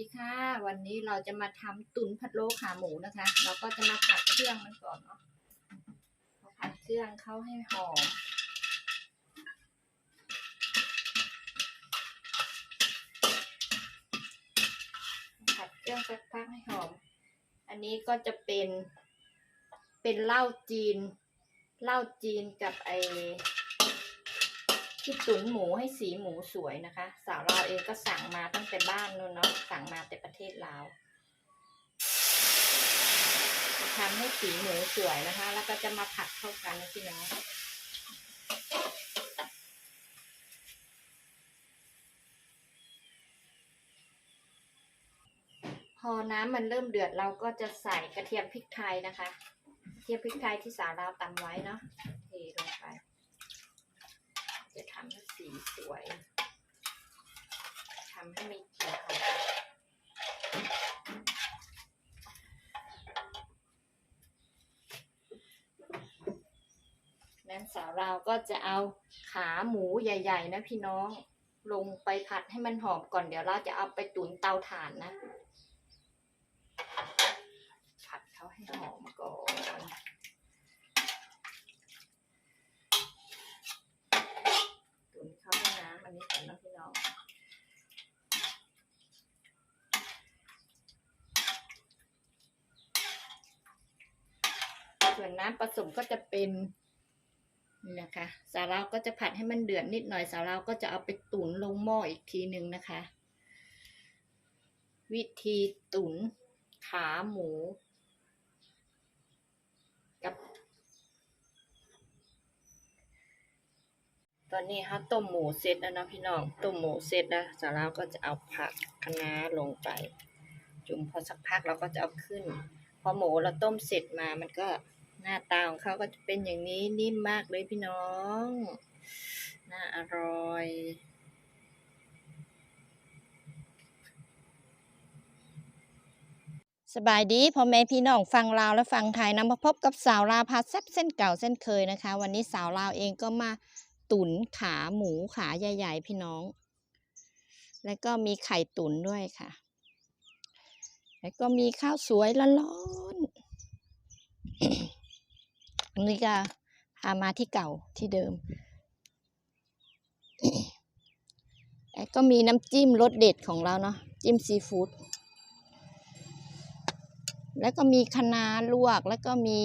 ดีค่ะ วันนี้เราจะมาทำตุ๋นผัดโลขาหมูนะคะ เราก็จะมาผัดเครื่องมันก่อนเนาะผัดเครื่องเข้าให้หอม ผัดเครื่องสักพักให้หอม อันนี้ก็จะเป็นเป็นเหล้าจีนเหล้าจีนกับไอ ที่ตุ๋นหมูให้สีหมูสวยนะคะ สาวเราวเองก็สั่งมาตั้งแต่บ้านนู้นเนาะสั่งมาแต่ประเทศลาวทำให้สีหมูสวยนะคะ แล้วก็จะมาผัดเข้ากันนะพี่น้องพอน้ำมันเริ่มเดือดเราก็จะใส่กระเทียมพริกไทยนะคะ กระเทียมพริกไทยที่สาวเราวตำไว้เนาะเทลงไป จะทำให้สีสวยทำให้มีกลิ่นหอมนั้นสาวเราก็จะเอาขาหมูใหญ่ ๆ นะพี่น้องลงไปผัดให้มันหอมก่อนเดี๋ยวเราจะเอาไปตุ๋นเตาถ่านนะ ผัดเขาให้หอมก่อนเข้าให้น้ำอันนี้ก่อนนะพี่น้อง ส่วนน้ำผสมก็จะเป็นนี่นะคะสาวเราวก็จะผัดให้มันเดือดนิดหน่อยสาวเราวก็จะเอาไปตุ๋นลงหม้ออีกทีหนึ่งนะคะ วิธีตุ๋นขาหมู กับ ตอนนี้ฮะต้มหมูเสร็จแล้วนะพี่น้องต้มหมูเสร็จแล้วสาวเราวก็จะเอาผักคะน้าลงไป จุ่มพอสักพักเราก็จะเอาขึ้น พอหมูเราต้มเสร็จมามันก็ หน้าตาของเขาก็จะเป็นอย่างนี้นิ่มมากเลยพี่น้อง น่าอร่อย สบายดีพ่อแม่พี่น้องฟังลาวและฟังไทยนำมาพบกับสาวลาวพาแซ่บเส้นเก่าเส้นเคยนะคะ วันนี้สาวลาวเองก็มาตุ๋นขาหมูขาใหญ่ๆพี่น้อง แล้วก็มีไข่ตุ๋นด้วยค่ะ แล้วก็มีข้าวสวยร้อนๆ นนี้ก็พามาที่เก่าที่เดิมแล้ก็มีน้ำจิ้มรสเด็ดของเราเนาะจิ้มซีฟู้ดแล้วก็มีคะน้าลวกแล้วก็มี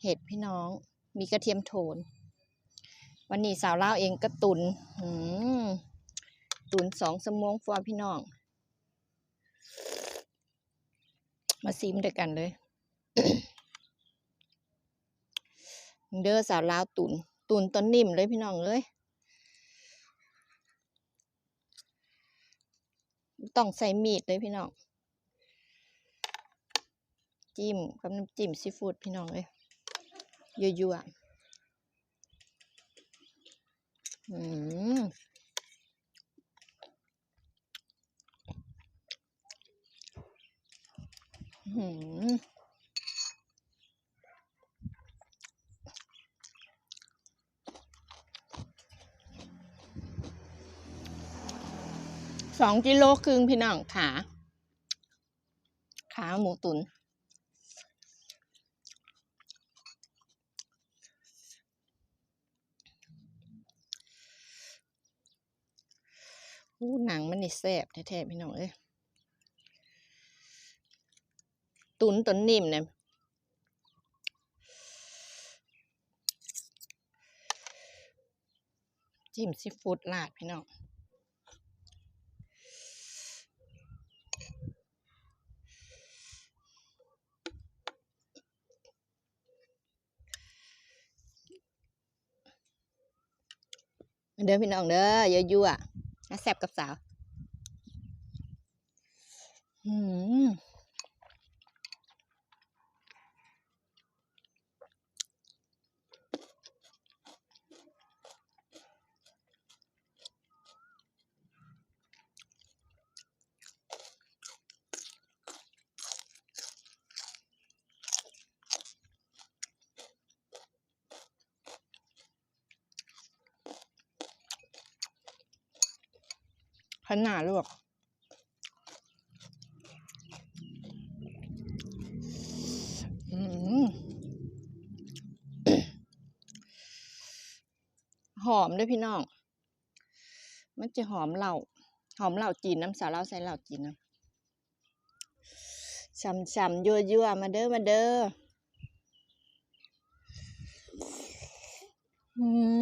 เห็ดพี่น้อง มีกระเทียมโทน วันนี้สาวเล่าเองก็ตุนหืมตุนสองสมองฟอพี่น้อง มาซิมด้วยกันเลย เด้อสาวลาวตุนตุนต้นนิ่มเลยพี่น้องเอ้ยต้องใส่มีดเลยพี่น้อง จิ้มกับน้ำจิ้มซีฟู้ดพี่น้องเลยยั่วๆอืมอืม สองกิโลครึ่งพี่น้องขาขาหมูตุนอู้หนังมันนี่แซ่บแท้ๆพี่น้องเอ้ยตุนต้นนิ่มเนี่ยจิ้มซีฟู้ดราดพี่น้อง เด้อพี่น้องเด้อยั่วๆนะแซ่บกับสาว อืม พขนาดลวกหอมด้วยพี่น้อง มันจะหอมเหล่า หอมเหล่าจีนน้ำสาเหล่าใส่เหล่าจีนนะช่ำๆยั่วๆ มาเด้อ มาเด้อ อืม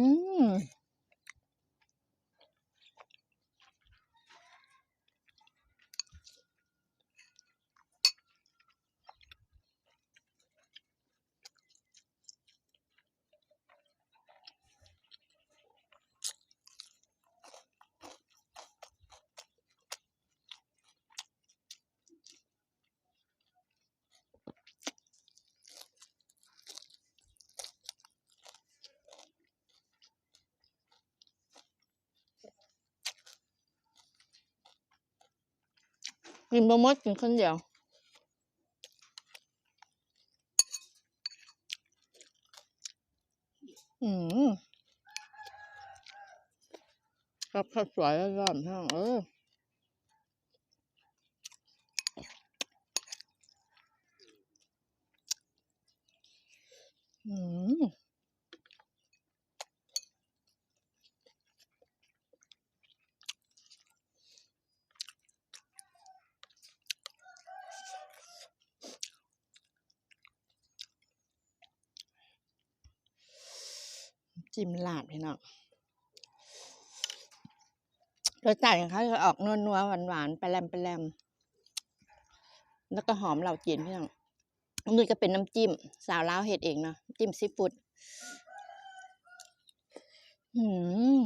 กินบะมดกินคนเดียวอืมกับข้าวสวยร้อนๆพี่น้องเอออืม จิ้มลาบพี่น้องรสชาติของเขาจะออกนัวนัวหวานหวานๆไปแรมไปแรมแล้วก็หอมเหล่าจีนพี่น้องอันนี้ก็เป็นน้ำจิ้ม สาวลาวเห็ดเองเนาะจิ้มซีฟู้ดอืม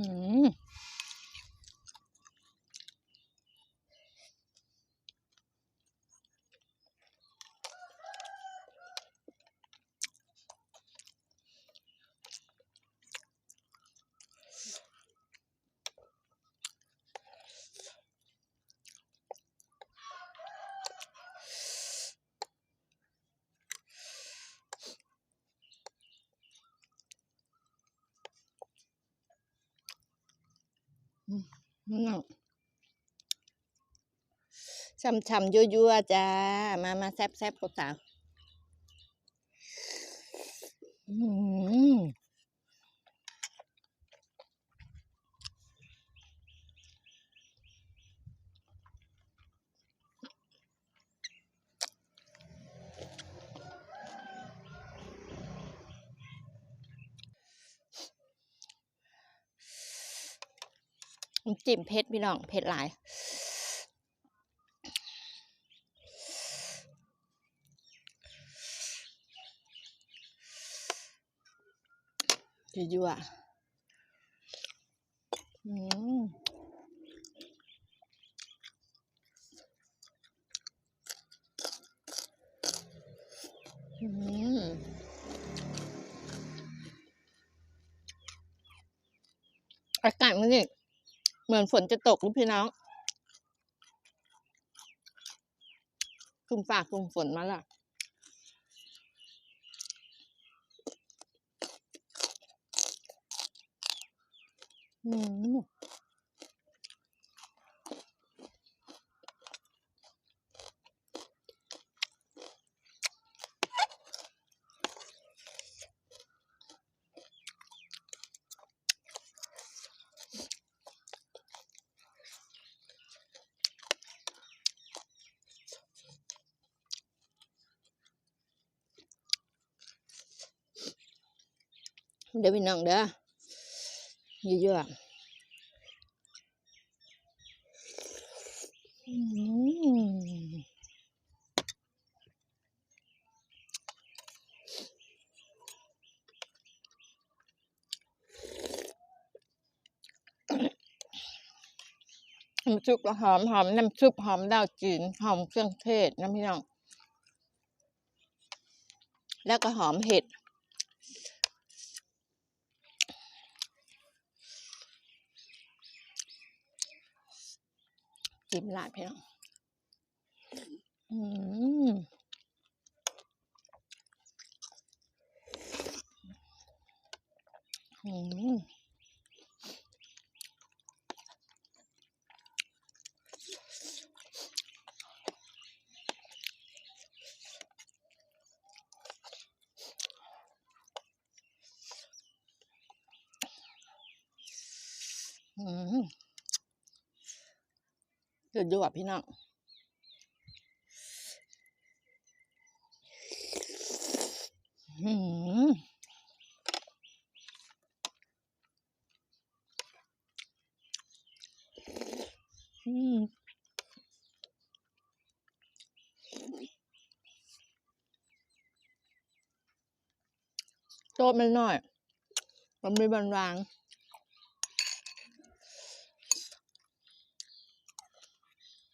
Mm-hmm. พี่น้องช่ำๆยั่วๆจ้า มามาแซ่บๆกับสาวอืม จิ้มเผ็ดพี่น้องเผ็ดหลายยั่วๆอืมอืมอากาศมันนี่ เหมือนฝนจะตกลูกพี่น้องกลุ่มฝากกลุ่มฝนมาละอืม เดี๋ยวพี่น้องเด้อเยอะๆน้ำซุปหอมหอมน้ำซุปหอมดาวจีนหอมเครื่องเทศน้ำพี่น้อง แล้วก็หอมเห็ด จิ้มลาดพี่น้องอืมอืม อืมเดือด ยวบพี่น้องอืมอืมโต๊ะมันหน้อย มันมีบานวางอื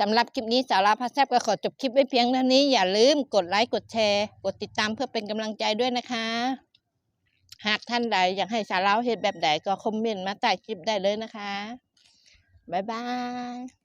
สำหรับคลิปนี้สาราพาแซบก็ขอจบคลิปไว้เพียงเท่านี้ อย่าลืมกดไลค์กดแชร์ กดติดตามเพื่อเป็นกำลังใจด้วยนะคะ หากท่านใดอยากให้สาราเห็ดแบบใดก็คอมเมนต์มาใต้คลิปได้เลยนะคะ บ๊ายบาย